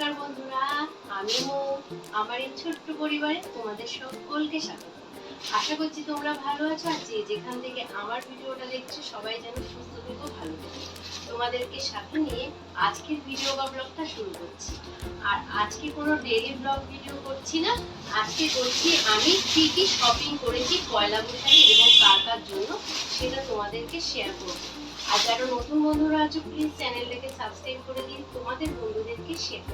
নমস্কার বন্ধুরা, আমি আমার এই ছোট্ট পরিবারে তোমাদের সকলকে স্বাগত। আশা করছি তোমরা ভালো আছো, আর যে যেখান থেকে আমার ভিডিওটা দেখছ, সবাই যেন সুস্থ থেকো, ভালো থেকো। তোমাদেরকে সাথে নিয়ে আজকের ভিডিও বা ব্লগটা শুরু করছি। আর আজকে কোনো ডেলি ব্লগ ভিডিও করছি না, আজকে করছি আমি কি কি শপিং করেছি, পয়লা বৈশাখী এবং কার কার জন্য, সেটা তোমাদেরকে শেয়ার করব। আর যারা নতুন বন্ধুরা আছো প্লিজ চ্যানেলটাকে সাবস্ক্রাইব করে দিন, তোমাদের বন্ধুদেরকে শেয়ার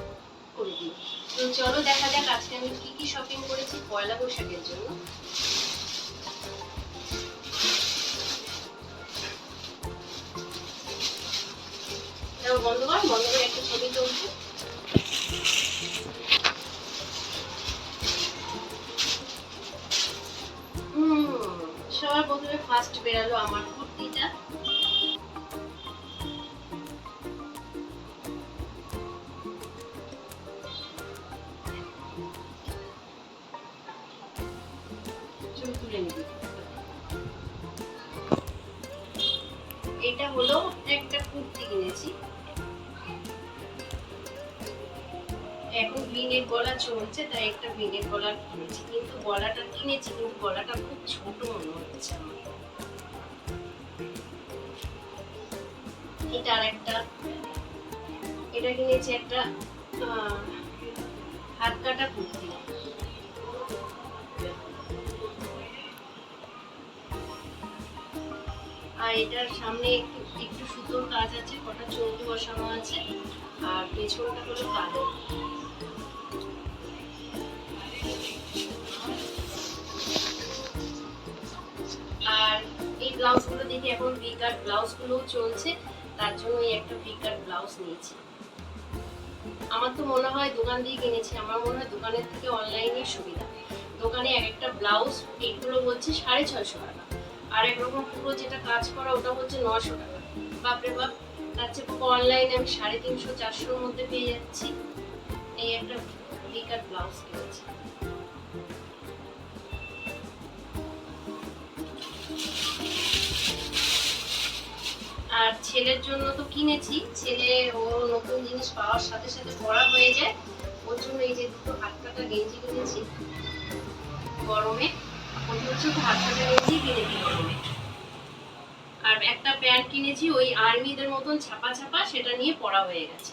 করে দিন। তো চলো দেখা যাক আজকে আমি কি কি শপিং করেছি পয়লা বৈশাখের জন্য। বন্ধ কর একটা ছবি তুলছি। সবার প্রথমে ফার্স্ট বেরালো আমার কুর্তিটা। এটা হলো একটা কুর্তি কিনেছি। এখন ভিনের গলা চলছে, তাই একটা ভিনের গলা কিনেছি। কিন্তু গলাটা কিনেছি, কিন্তু গলাটা খুব ছোট মনে হচ্ছে আমার। এটা আর একটা এটা কিনেছি একটা হাত কাটা কুর্তি। আর এটার সামনে একটু একটু সুতোর কাজ আছে, কটা চৌকি বসানো আছে, আর পেছনটা হলো কালো। আর এই ব্লাউজগুলো দেখি এখন ভি কাট ব্লাউজগুলোও চলছে, তার জন্য এই একটা ভি ব্লাউজ নিয়েছি। আমার তো মনে হয় দোকান দিয়ে কিনেছি, আমার মনে হয় দোকানের থেকে অনলাইনে সুবিধা। দোকানে এক একটা ব্লাউজ এইগুলো বলছে সাড়ে ছয়শো টাকা। আর একরকম পুরো যেটা কাজ করা, ওটা হচ্ছে নশো টাকা। বাপরে বাপ, তার চেয়ে অনলাইনে আমি সাড়ে তিনশো, চারশোর মধ্যে পেয়ে যাচ্ছি। এই একটা ভিকার ব্লাউজ কিনেছি। আর ছেলের জন্য তো কিনেছি। ছেলে, ও নতুন জিনিস পাওয়ার সাথে সাথে পড়া হয়ে যায়। ওর জন্য এই যে দুটো হাত কাটা গেঞ্জি কিনেছি গরমে। আর একটা প্যান্ট কিনেছি, ওই আর্মিদের মতন ছাপা ছাপা, সেটা নিয়ে পড়া হয়ে গেছে।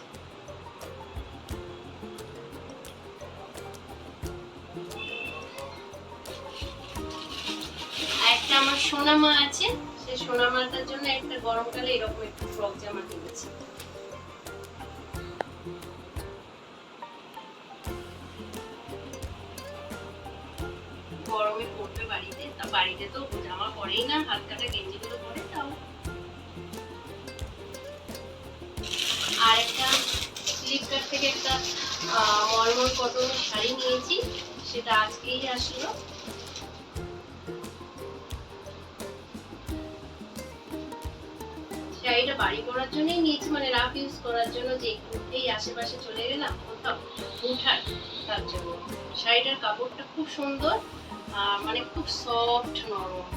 একটা আমার সোনামা আছে, সেই সোনামাটার জন্য একটা গরমকালে এরকম একটু ফ্রক জামা কিনেছি। গরমে পড়বে বাড়িতে, তা বাড়িতে তো জামা পরেই না হাত কাটা গেঞ্জিগুলো পরে, তাও। আর একটা ফ্লিপকার্ট থেকে একটা মলমল কটনের শাড়ি নিয়েছি, সেটা আজকেই আসলো। শাড়িটা বাড়ি করার জন্যই নিয়েছি মানে রাফ ইউজ করার জন্য যে এই আশেপাশে চলে গেলাম, কোথাও উঠার তার জন্য। শাড়িটার কাপড়টা খুব সুন্দর। মানে খুব সফট নরম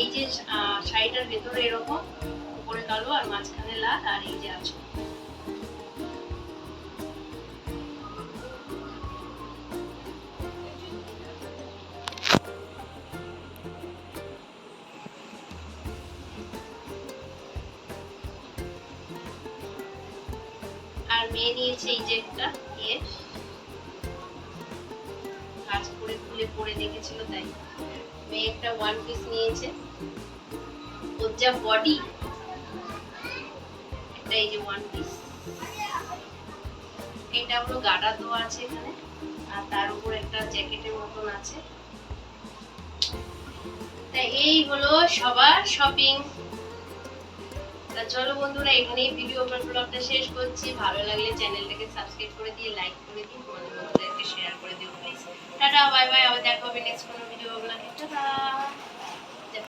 এই যে শাড়িটার ভেতরে এরকম, উপরে কালো আর মাঝখানে লাল আর এই যে আছে। আর মেয়ে নিয়েছে এই যে একটা ইয়ে। পরে দেখেছিল তাই। মেয়ে একটা ওয়ান পিস নিয়েছে। ওর যা বডি এটা এই যে ওয়ান পিস এটা হলো গাডা তো আছে এখানে, আর তার উপর একটা জ্যাকেটের মতন আছে। তাই এই হলো সবার শপিং তা চলো বন্ধুরা, এখানেই ভিডিও ব্লগটা শেষ করছি। ভালো লাগলে চ্যানেলটাকে সাবস্ক্রাইব করে দিয়ে লাইক করে দিন তোমাদের বন্ধুদেরকে শেয়ার করে দিও প্লিজ টাটা বাই বাই আবার দেখা হবে নেক্সট কোনো ভিডিও ব্লগে টাটা!